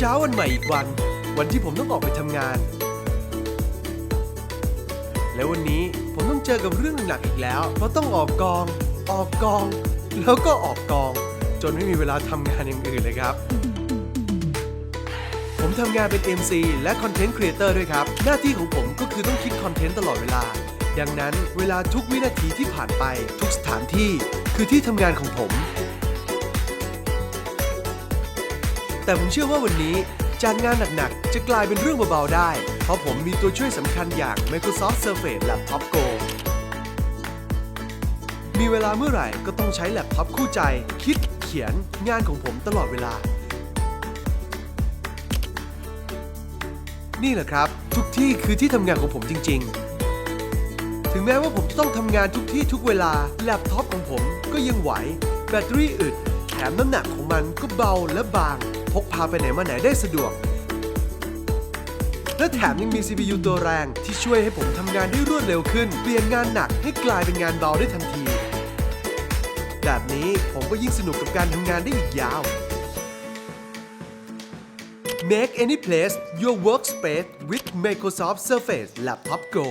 เช้าวันใหม่อีกวัน วันที่ผมต้องออกไปทำงาน แล้ววันนี้ผมต้องเจอกับเรื่องหนักอีกแล้ว เพราะต้องออกกอง ออกกอง แล้วก็ออกกอง จนไม่มีเวลาทำงานอย่างอื่นเลยครับ ผมทำงานเป็น MC และ Content Creator ด้วยครับ หน้าที่ของผมก็คือต้องคิดคอนเทนต์ตลอดเวลา ดังนั้นเวลาทุกวินาทีที่ผ่านไป ทุกสถานที่ คือที่ทำงานของผม แต่ผมเชื่อว่าวันนี้จานงานหนักๆ จะกลายเป็นเรื่องเบาๆได้ เพราะผมมีตัวช่วยสำคัญอย่าง Microsoft Surface Laptop Go มีเวลาเมื่อไหร่ก็ต้องใช้แล็ปท็อปคู่ใจ คิดเขียนงานของผมตลอดเวลา นี่แหละครับ ทุกที่คือที่ทำงานของผมจริง ๆ ถึงแม้ว่าผมจะต้องทำงานทุกที่ทุกเวลาแล็ปท็อปของผมก็ยังไหว แบตเตอรี่อึด แถมน้ำหนักของมันก็เบาและบาง กพาไปไหนมาไหนได้สะดวก และแถมยังมี CPU ตัวแรงที่ช่วยให้ผมทำงานได้รวดเร็วขึ้น เปลี่ยนงานหนักให้กลายเป็นงานเบาได้ทันที แบบนี้ผมก็ยิ่งสนุกกับการทำงานได้อีกยาว Make any place your workspace with Microsoft Surface Laptop Go